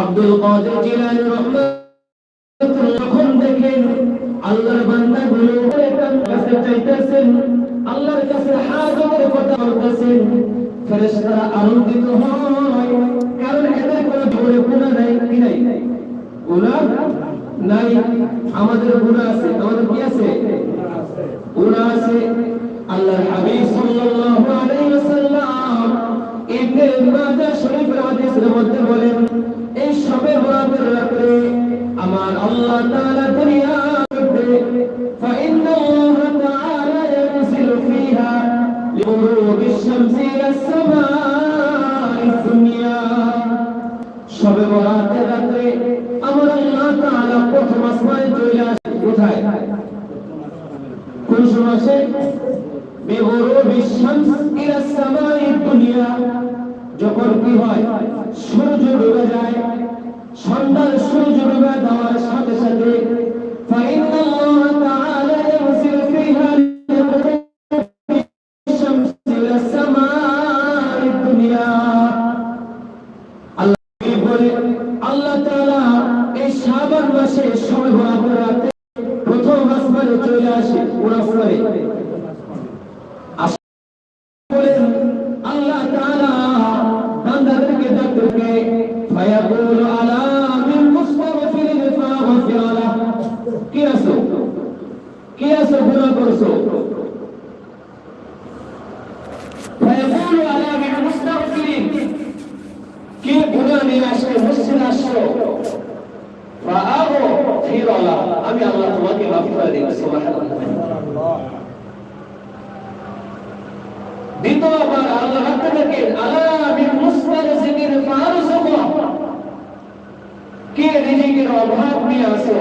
আব্দুল কাদের জিলানী রহমাতুল্লাহ যখন দেখেন, আল্লাহর বান্দাগুলো তার কাছে চাইতেছেন? আল্লাহর কাছে হাজতের কথা বলতেছেন। ফেরেশতারা আনন্দিত হয়, কারণ এদের কোনো ধরে গুনাহ নাই, কি নাই? গুনাহ নাই। আমাদের গুনাহ আছে, আমাদের কি আছে? গুনাহ আছে। আল্লাহর হাবিব সাল্লাল্লাহু আলাইহি ওয়াসাল্লাম ইবনে মাজাহ শরীফের হাদিসের মধ্যে বলেন এই শবে বরাতের রাতে আমার আল্লাহ তাআলা দুনিয়ার মধ্যে فإن الله تعالى ينزل فيها لغروب الشمس إلى السماء আসে ওরা আসমানে কে রিজিকের অভাব নিয়ে আসো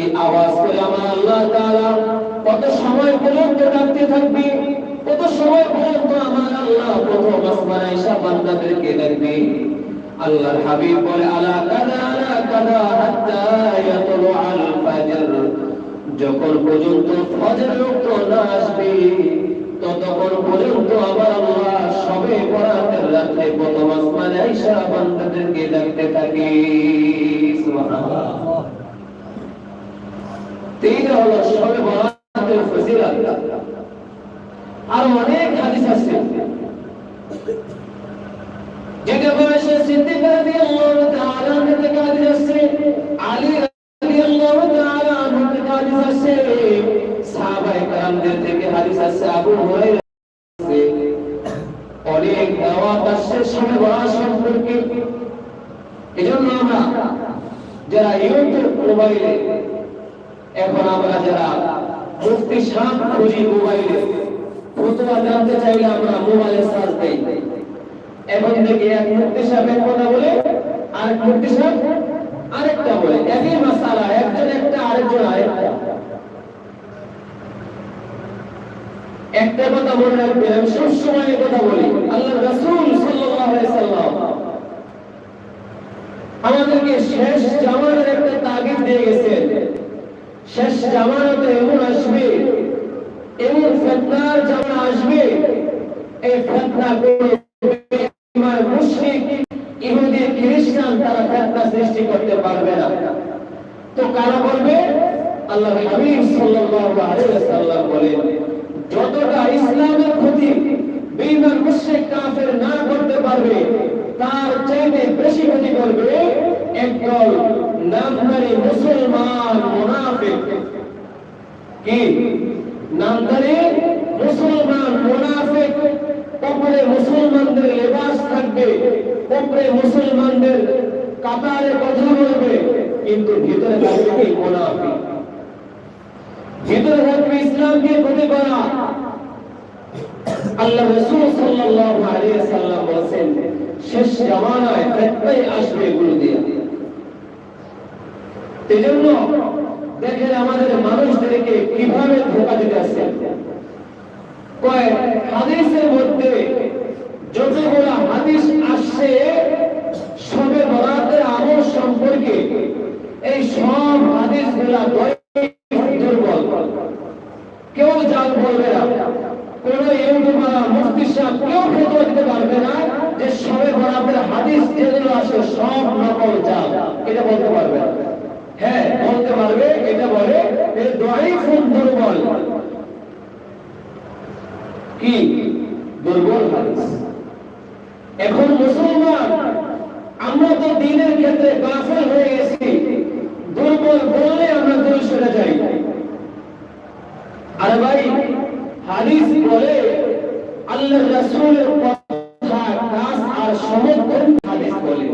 এই আওয়াজ করে আমার আল্লাহ তাআলা কত সময় পর্যন্ত ডাকতে থাকবে, কত সময় পর্যন্ত আমার আল্লাহ প্রথম আসমানে এসে বান্দাদেরকে ডাকবে আল্লাহর হাবিব বলে, আলা কাদা আলা কাদা হাত্তা ইয়াতলু আল ফাজর। যখন পর্যন্ত ফজর ওয়াক্ত না আসবে, ততক্ষণ পর্যন্ত আবার আল্লাহ সবে বরাতের রাতে প্রথম আসমানে আইসা বান্দাদেরকে ডাকতে থাকে সুবহানাল্লাহ। তিন হলো শবে বরাতের ফজিলত। আর অনেক হাদিস আছে। যেটা বলেছে সিদ্দিক রাদিয়াল্লাহু তাআলা থেকে হাদিস আছে আলী রাদিয়াল্লাহু তাআলা থেকে হাদিস আছে সাহাবায়ে کرامদের থেকে হাদিস আছে আবু হুরায়রা এজন্য আমরা যারা ইউটিউব মোবাইলে যারা মুফতি সাহ খুঁজি মোবাইলে। জানতে চাইলে মোবাইলে সার্চ দেই। এখন থেকে এক মুক্তি এক কথা বলে আর মুক্তি সাহেব আরেকটা বলে। একই মাসালা, একজন একটা, আরেকজন আরেকটা। একটা কথা মনে রাখবেন আমি সবসময় কথা বলি। আল্লাহ রাসূল সাল্লাম আমাদেরকে শেষ জামানার একটা তাগিদ দিয়ে গেছেন। শেষ জামানাতে এমন আসবে, এমন ফেতনার জামানা আসবে, এই ফেতনা মুশরিক, ইহুদি, খ্রিস্টান তারা ফেতনা সৃষ্টি করতে পারবে না। তো কারা বলবে? আল্লাহর হাবিব বলেন, যতটা ইসলামের ক্ষতি কাফের না করতে পারবে, তার চাইতে বেশি ক্ষতি করবে একদল নামধারী মুসলমান মুনাফিক। কি? নামধারী মুসলমান মুনাফিক। উপরে মুসলমানদের লেবাস থাকবে উপরে মুসলমানদের কাতারে কথা বলবে, কিন্তু ভিতরে থাকবে মুনাফিক। ভিতরে থাকবে ইসলামকে ক্ষতি করা। আল্লাহ রাসূল সাল্লাল্লাহু আলাইহি সাল্লাম বলেন শেষ জামানায় ফিতনাই আসবে এগুলো দিয়ে। এজন্য দেখেন আমাদের মানুষদেরকে কীভাবে ধোকা দিতে আসছে। কয়, হাদিসের মধ্যে যতগুলো হাদিস আসছে, সবে বরাতের আমল সম্পর্কে এই সব হাদিসগুলা দুর্বল কেউ জাল বলবে না। কোন ইউটিউবার, মুফতি সাহেব কেউ ফতোয়া দিতে পারবে না যে সবে বরাতের হাদিস যেগুলো আসে সব নকল জাল। এটা বলতে পারবে না। হ্যাঁ বলতে পারবে, এটা বলে দুর্বল। কি? দুর্বল হাদিস। এখন মুসলমান, আমরা তো দিনের ক্ষেত্রে গাফল হয়ে গেছি। দুর্বল বললে আমরা দূরে সরে যাই। আরে ভাই, হাদিস বলে আল্লাহ রাসূলের কথা কাজ আর সমর্থন হাদিস বলে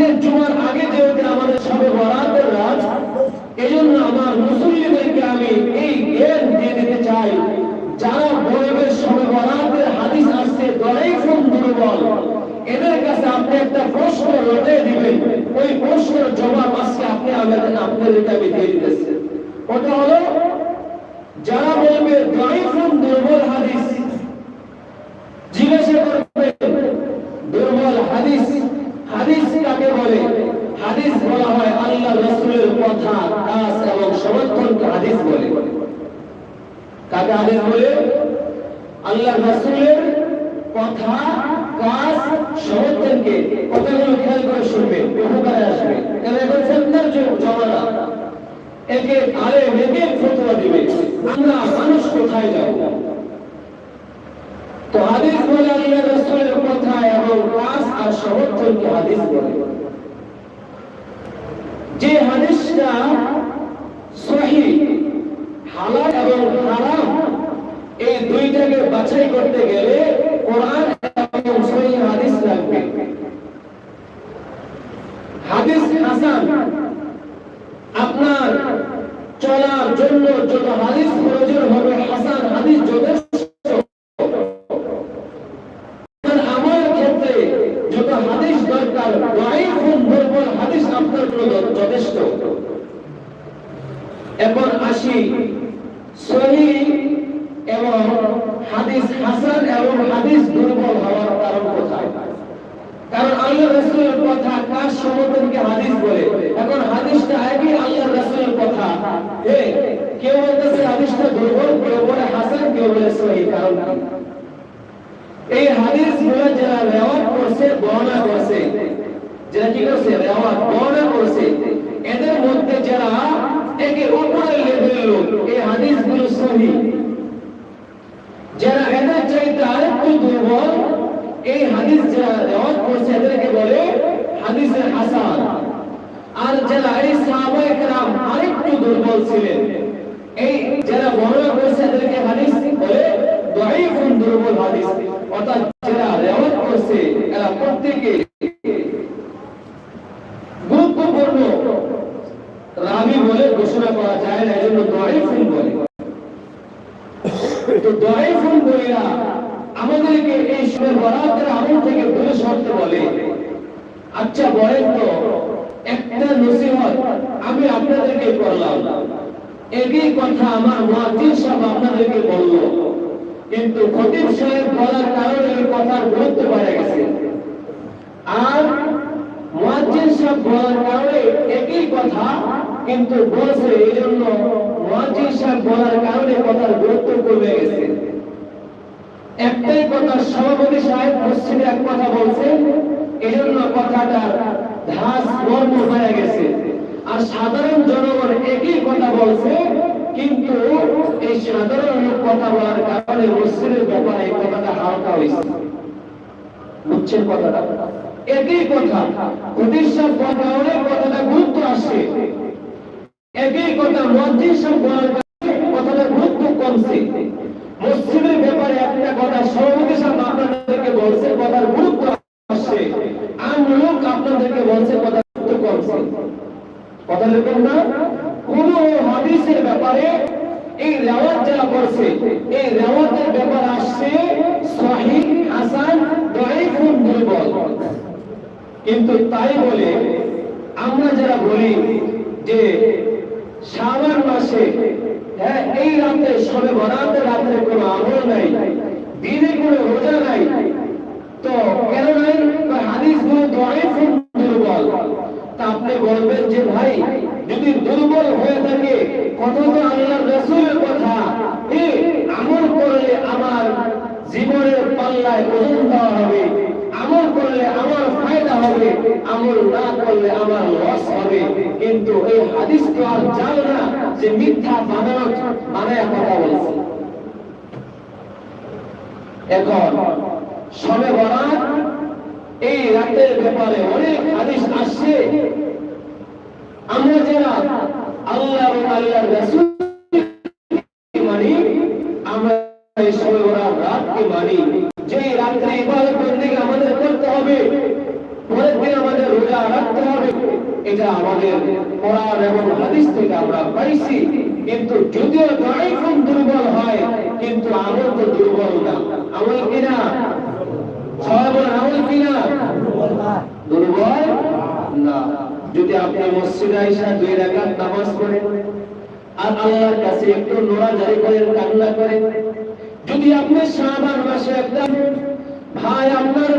সামনের জুমার আগে যেহেতু আমাদের সবে বরাতের রাজ এজন্য আমার মুসল্লিদেরকে আমি এই জ্ঞান দিয়ে দিতে চাই যারা বলবে সবে বরাতের হাদিস আসছে দরাই ফোন দুর্বল এদের কাছে আপনি একটা প্রশ্ন রটে দিবেন ওই প্রশ্নের জবাব আজকে আপনি আমাদের আপনাদেরকে আমি দিয়ে দিতেছি ওটা হলো যারা বলবে দরাই ফোন দুর্বল হাদিস জিজ্ঞাসা করবে দুর্বল হাদিস হাদিস কাকে বলে হাদিস বলা হয় আল্লাহ রাসূলের কথা কাজ এবং সমর্থনকে হাদিস বলে কাকে হাদিস বলে আল্লাহ রাসূলের কথা কাজ সমর্থনকে কথাগুলো খেয়াল করে শুনবে উপকারে আসবে কারণ এখন ফেতনার যুগ জমানা একে আরে মেকে ফতোয়া দিবে। আমরা মানুষ কোথায় যাব তো হাদিস বলে আল্লাহ রাসূলের কথা এবং কাজ আর সমর্থনকে হাদিস বলে যে হাদিসটা সহিহ হালাল এবং হারাম এই দুইটাকে বাছাই করতে গেলে কোরআন এবং সহিহ হাদিস লাগবে হাদিস হাসান আপনার চলার জন্য যত হাদিস প্রয়োজন হবে হাসান হাদিস যথেষ্ট আপনার আমল ক্ষেত্রে যত হাদিস দরকার দাইফুন দুর্বল হাদিস আপনার জন্য যথেষ্ট। এখন আসি সহিহ এবং হাদিস হাসান এবং হাদিস দুর্বল হওয়ার কারণ কোথায় কারণ আল্লাহ রাসূলের কথা কার সমর্থনকে হাদিস বলে এখন হাদিসটা একই আল্লাহ রাসূলের কথা এ কেউ বলতেছে হাদিসটা দুর্বল কেউ বলে হাসান কেউ বলে সহিহ কারণ কি? এই হাদিসগুলো যারা রেওয়াত করছে বর্ণনা করছে যারা কি করছে রেওয়াত বর্ণনা করছে এদের মধ্যে যারা একে উপরের লেভেলের লোক এই হাদিসগুলো সহি যারা এদের চাইতে আরেকটু দুর্বল এই হাদিস যারা রেওয়াত করছে এদেরকে বলে হাদিসের হাসান। আর যারা এই সাহাবায়ে কেরাম আরেকটু দুর্বল ছিলেন, এই যারা বর্ণনা করছে এদেরকে হাদিস বলে দাঈফুন দুর্বল হাদিস। অর্থাৎ যারা রেওয়াত করছে এরা প্রত্যেকে গুরুত্বপূর্ণ রাবি বলে ঘোষণা করা যায় না এজন্য দাঈফুন বলে তো দাঈফুন বলিরা আমাদেরকে এই সময় বরাতের আমল থেকে দূরে সরতে বলে আচ্ছা বলেন তো একটা নসিহত আমি আপনাদেরকে করলাম একই কথা আমার মুয়াজ্জিন সাহেব আপনাদেরকে বলল। কিন্তু খতিব সাহেব বলার কারণে এই কথার গুরুত্ব বেড়ে গেছে। আর মুয়াজ্জিন সাহেব বলার কারণে একই কথা, কিন্তু বলছে এই জন্য মুয়াজ্জিন সাহেব বলার কারণে কথার গুরুত্ব কমে গেছে। একটাই কথা, সভাপতি সাহেব মসজিদে এক কথা বলছে এই জন্য কথাটা ধাস মর্ম হয়ে গেছে। আর সাধারণ জনগণ একই কথা বলছে, কিন্তু এই সাধারণ লোক কথা বলার কারণে মসজিদের ব্যাপারে এই কথাটা হালকা হয়েছে। বুঝছেন কথাটা? একই কথা প্রতিষ্ঠা কারণে কথাটা গুরুত্ব আসে। একই কথা মসজিদ সব কারণে কথাটা গুরুত্ব কমছে মসজিদের ব্যাপারে একটা কথা সভাপতি সাহেব আপনাদেরকে বলছে কথার গুরুত্ব আসছে আম লোক আপনাদেরকে বলছে কথা গুরুত্ব কমছে কথা দেখুন না কোন হাদিসের ব্যাপারে এই রেওয়াজ যারা করছে এই রেওয়াজের ব্যাপার আসছে সহিহ হাসান দাইফ দুর্বল কিন্তু তাই বলে আমরা যারা বলি যে শ্রাবণ মাসে হ্যাঁ এই রাতে সবে বরাতের রাতে কোনো আমল নাই দিনে কোনো রোজা নাই তো কেন নাই হাদিস দুর্বল। তা আপনি বলবেন যে, ভাই, যদি দুর্বল হয়ে থাকে, কথা তো আল্লাহর রাসূলের কথা। এ, আমল করলে আমার জীবনের পাল্লায় ওজন দেওয়া হবে। আমল করলে আমার ফায়দা হবে। আমল না করলে আমার লস হবে। কিন্তু এই হাদিস তো আর জানো না যে মিথ্যা বানানো বানায় কথা বলছে। এখন, সবে বরাত এই রাতের ব্যাপারে অনেক হাদিস আসছে। আমরা যারা আল্লাহ এবং আল্লাহর রাসূল মানি, আমরা এই সবে বরাত রাতকে মানি। যে রাত্রে আমাদের করতে হবে, পরের দিন আমাদের রোজা রাখতে হবে, এটা আমাদের এবং হাদিস থেকে আমরা পাইছি। কিন্তু যদিও দায়িত্ব দুর্বল হয়, কিন্তু আমল তো দুর্বল না। আমল কিনা যদি আপনি মসজিদে আইসা দুই রাকাত নামাজ পড়েন আর আল্লাহর কাছে একটু নোরা জারি করেন কান্না করেন যদি আপনি শাবান মাসে একদম ভাই আপনার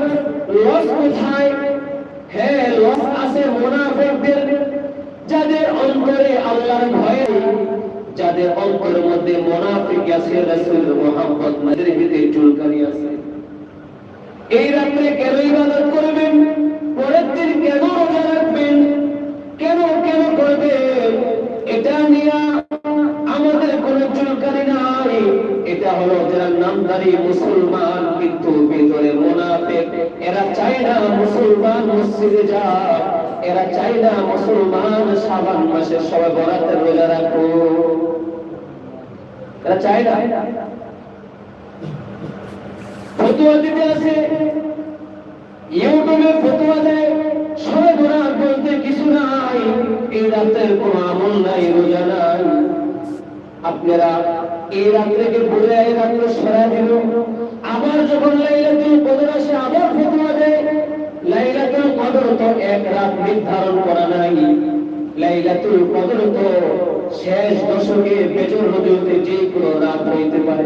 লস কোথায় হ্যাঁ লস আছে মুনাফিকদের যাদের অন্তরে আল্লাহর ভয়ে যাদের অন্তরের মধ্যে মুনাফিক আছে রাসূল মুহাম্মদ মাদের ভিতরে চুলকানি আছে এই রাত্রে কেন ইবাদত করবেন? পরের দিন কেন রোজা রাখবেন? কেন কেন করবেন? এটা নিয়ে আমাদের কোনো চুলকানি নাই। এটা হলো যারা নামদারি মুসলমান, কিন্তু ভিতরে মুনাফিক। এরা চায় না মুসলমান মসজিদে যাক। এরা চায় না মুসলমান শাবান মাসে সবাই বরাতে রোজা রাখো এরা চায় না। ফতুয়া দিতে আছে ইউটিউবে ফতুয়া দেয়। সবাই বরাত বলতে কিছু নাই। এই রাতের কোনো আমল নাই, রোজা নাই। আপনারা এই রাত্রেকে বলে, এই রাত্রে সরা দিল আবার যখন লাইলাতুল কদর আসে, আবার ফতোয়া দেয়। লাইলাতুল কদর তো এক রাত নির্ধারণ করা নাই। লাইলাতুল কদর তো শেষ দশকে বেজর হতে যে কোনো রাত হইতে পারে।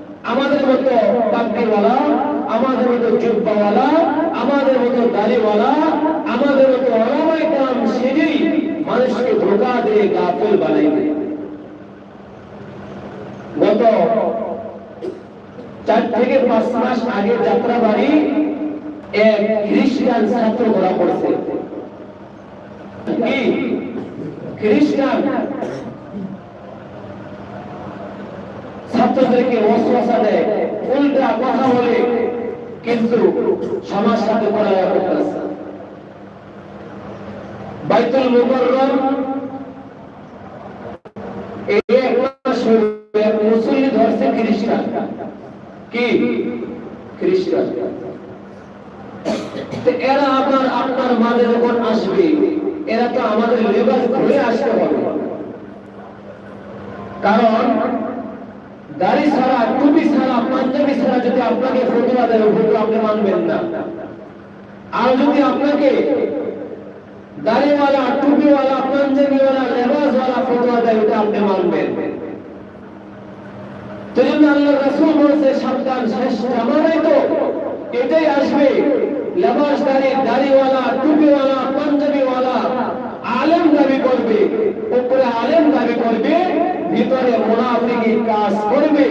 আমাদের মতো পাগড়িওয়ালা আমাদের মতো জুব্বাওয়ালা, আমাদের মতো দাড়িওয়ালা, আমাদের মতো ওলামায়ে কেরাম সেজেই মানুষকে ধোকা দিয়ে গাফিল বানাইবে। গত চার থেকে পাঁচ মাস আগে যাত্রা বাড়ি এক খ্রিস্টান ছাত্র ধরা পড়ছে। খ্রিস্টান? ছাত্রদেরকে ওয়াসওয়াসা দেয়, উল্টা কথা বলে, কিন্তু সমাজ সাথে পড়ালেখা করতেছে বাইতুল মুকাররম এই ধরছে খ্রিস্টান। কি? খ্রিস্টান। এরা আপনার আপনার মাঝে যখন আসবে, এরা তো আমাদের লেবাস ঘুরে আসতে হবে কারণ দাড়ি ছাড়া, টুপি ছাড়া, পাঞ্জাবি ছাড়া যদি আপনাকে ফটোয়া দেয় ফটো আপনি মানবেন না। আর যদি আপনাকে দাড়িওয়ালা, টুপিওয়ালা, পাঞ্জাবিওয়ালা, লেবাসওয়ালা ফটোয়া দেয়, ওটা আপনি মানবেন। তো আল্লাহ রাসূল বলেছে, সাবধান, শেষ জামানায় তো এটাই আসবে। লেবাসদারি দাড়িওয়ালা, টুপিওয়ালা, পাঞ্জাবিওয়ালা, আলেম দাবি করবে উপরে আলেম দাবি করবে ভিতরে মুনাফিকি কাজ করবে,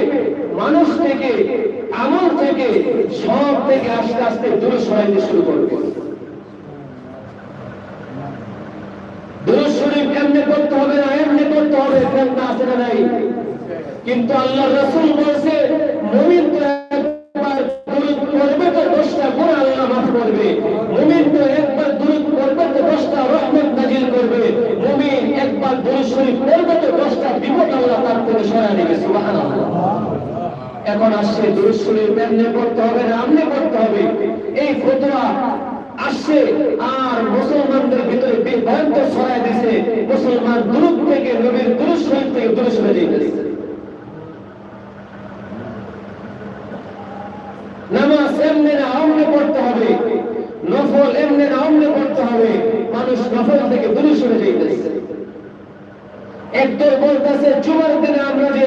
মানুষ থেকে আমল থেকে, সব থেকে আস্তে আস্তে দূরে সরাইতে শুরু করবে। কিন্তু আল্লাহ রসুল বলছে মুমিন এখন আসছে শরীফ এমনি করতে হবে না আমনে করতে হবে। এই ফতোয়া আসছে আর মুসলমানদের ভিতরে বিভ্রান্ত ছড়ায় দিছে। মুসলমান দূর থেকে, নবীর শরীফ থেকে দূরে অমনে পড়তে হবে, নফল পড়তে হবে, মানুষ নফল থেকে দূরে একদল বলতেছে, জুমার দিনে আমরা যে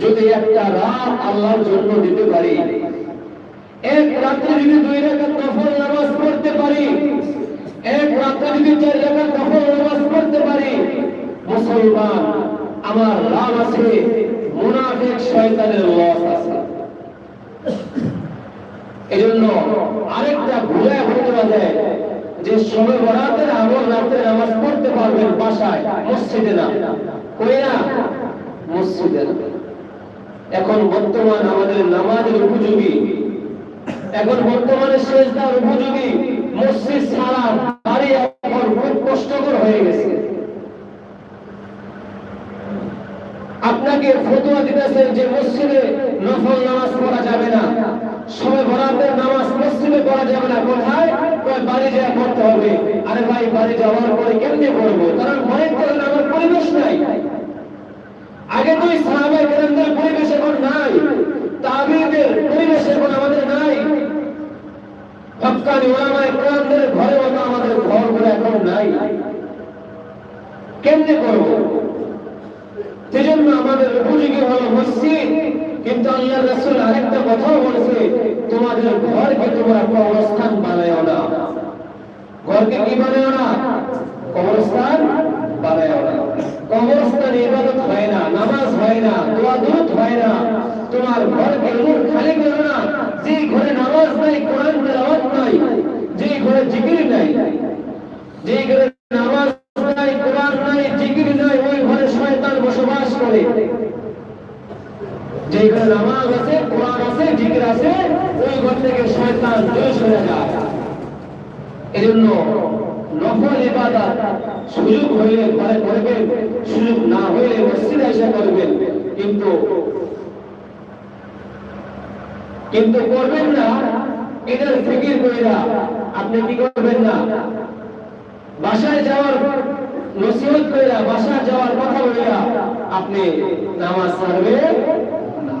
যদি একটা রাত আল্লাহর জন্য দিতে পারি, এক রাত্রে যদি দুই রাকাত নফল নামাজ পড়তে পারি, এক রাত্রে যদি চার রাকাত নফল নামাজ পড়তে পারি, মুসলমান, আমার লাভ আছে, মুনাফিক শয়তানের লস আছে। এজন্য আরেকটা ভুলে হতে পারে যে সবে বরাতের আমল রাতে নামাজ পড়তে পারবেন বাসায়, মসজিদে না। কই না? মসজিদে না। এখন বর্তমান আমাদের নামাজের উপযোগী। এখন বর্তমানে শেষদার উপযোগী। মসজিদ ছাড়া বাড়ি এখন খুব কষ্টকর হয়ে গেছে। আপনাকে ফতোয়া দিতেছেন যে মসজিদে নফল নামাজ পড়া যাবে না। সময় বরাতের নামাজ মসজিদে পড়া যাবে না। কোথায়? বাড়ি যাওয়া পড়তে হবে। আরে ভাই, বাড়ি যাওয়ার পরে কেমনে পড়ব কারণ মনে করেন আমার পরিবেশ নাই। আগে তো সাহাবায়ে কেরামদের পরিবেশ এখন নাই, তাবিদের পরিবেশ এখন আমাদের নাই। হক্কানি ওলামায়ে কেরামদের ঘরে মতো আমাদের ঘরগুলো এখন নাই। কেমনে করব? সেজন্য আমাদের উপযোগী হলো মসজিদ, কিন্তু আল্লাহ রাসূল আরেকটা কথাও বলেছে, তোমাদের ঘরকে তোমরা কবরস্থান বানায়ও না। ঘরকে কি বানায় না? কবরস্থান বানায়ও না। কবরস্থান ইবাদত হয় না, নামাজ হয় না, দোয়া দুরূদ হয় না। তোমার ঘরকে এমন খালি করো না। যে ঘরে নামাজ নাই, কোরআন তেলাওয়াত নাই, যে ঘরে জিকির নাই, যে ঘরে নামাজ নাই, কোরআন নাই, জিকির নাই, ওই ঘরে শয়তান বসবাস করে। যে ঘরে নামাজ আছে, কোরআন আছে, জিকির আছে, ওই ঘর থেকে শয়তান দূরে সরে যায়। এজন্য নফল ইবাদত। সুযোগ হইলে ঘরে করবেন সুযোগ না হইলে মসজিদে এসে করবেন কিন্তু কিন্তু করবেন না এটার ফিকির কইরা আপনি কি করবেন না? বাসায় যাওয়ার নসিহত কইরা, বাসায় যাওয়ার কথা বইরা আপনি নামাজ ছাড়বেন না।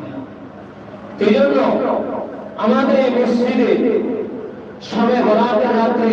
এই জন্য আমাদের এই মসজিদে সবে বরাতের রাত্রে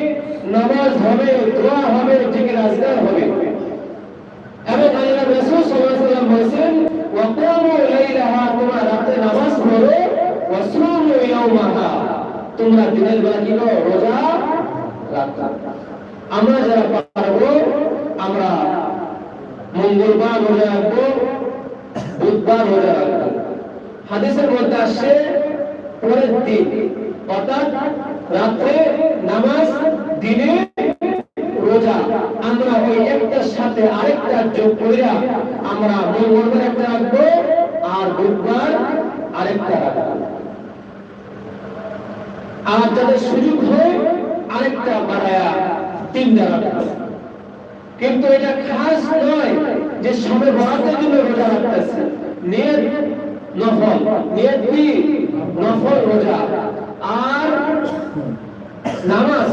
নামাজ হবে, দোয়া হবে জিকির আজকার হবে। এবং আল্লাহ রাসূল সাল্লাল্লাহু আলাইহি ওয়াসাল্লাম বলেছেন ওয়াকুমু লাইলাহা তোমরা রাতে নামাজ পড়ো ওয়াসুমু ইয়াওমাহা তোমরা দিনের বেলা রোজা রাখো। আমরা যারা পারব, আমরা মঙ্গলবার রোজা রাখব, বুধবার রোজা রাখব। হাদিসের মধ্যে আসছে, পরের দিন, অর্থাৎ রাত্রে নামাজ দিনে রোজা আমরা ওই একটার সাথে আরেকটা যোগ করিয়া আমরা মঙ্গলবার একটা রাখব আর বুধবার আরেকটা রাখব। আর যাদের সুযোগ হয় আরেকটা বাড়ায়া তিনটা রাখব। কিন্তু এটা খাস নয় যে সবে বরাতের জন্য রোজা রাখতেছে। নিয়ত নফল নিয়ত নফল রোজা। আর নামাজ?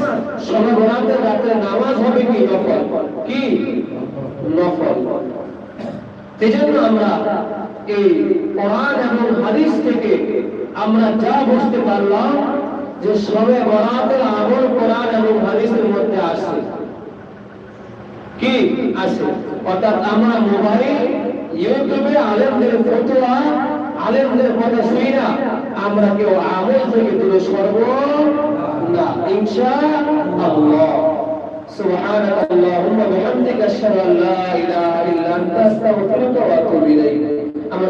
সবে বরাতের রাতে নামাজ হবে কি নফল? কি? নফল। সেজন্য আমরা এই কোরআন এবং হাদিস থেকে আমরা যা বুঝতে পারলাম যে সবে বরাতের আমল কোরআন এবং হাদিসের মধ্যে আসে। কি আছে অর্থাৎ আমরা মোবাইল, ইউটিউবে আলেমদের ফটোয়া আলেমদের কথা শুই না আমরা কেউ আমল থেকে দূরে সরব ইল্লা ইনশাআল্লাহ। সুবহানাক আল্লাহুম্মা বিহামদিকা আশহাদু আল্লা ইলাহা ইল্লা আমরা